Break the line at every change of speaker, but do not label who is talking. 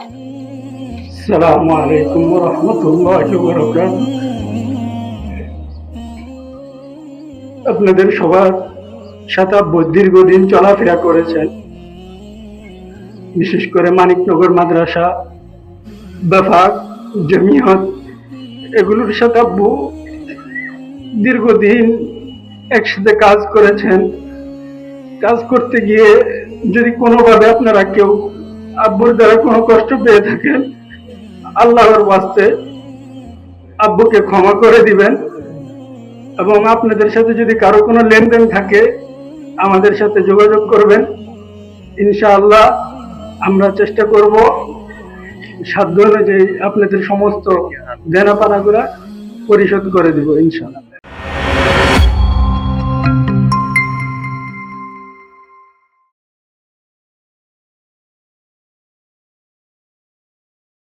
আসসালামু আলাইকুম রহমতুল্লাহ বরকাত আপনাদের সবার সাথে দীর্ঘদিন চলাফেরা করেছেন। বিশেষ করে মানিকনগর মাদ্রাসা, বেফাক, জমিয়ত, এগুলোর আব্বু দীর্ঘদিন একসাথে কাজ করেছেন। কাজ করতে গিয়ে যদি কোনোভাবে আপনারা কেউ আব্বুর দ্বারা কোনো কষ্ট পেয়ে থাকেন? আল্লাহর বাস্তে আব্বুকে ক্ষমা করে দিবেন। এবং আপনাদের সাথে যদি কারও কোনো লেনদেন থাকে, আমাদের সাথে যোগাযোগ করবেন। ইনশাআল্লাহ আমরা চেষ্টা করব সাধ্য অনুযায়ী আপনাদের সমস্ত দেনাপানাগুলা পরিশোধ করে দিব ইনশাআল্লাহ।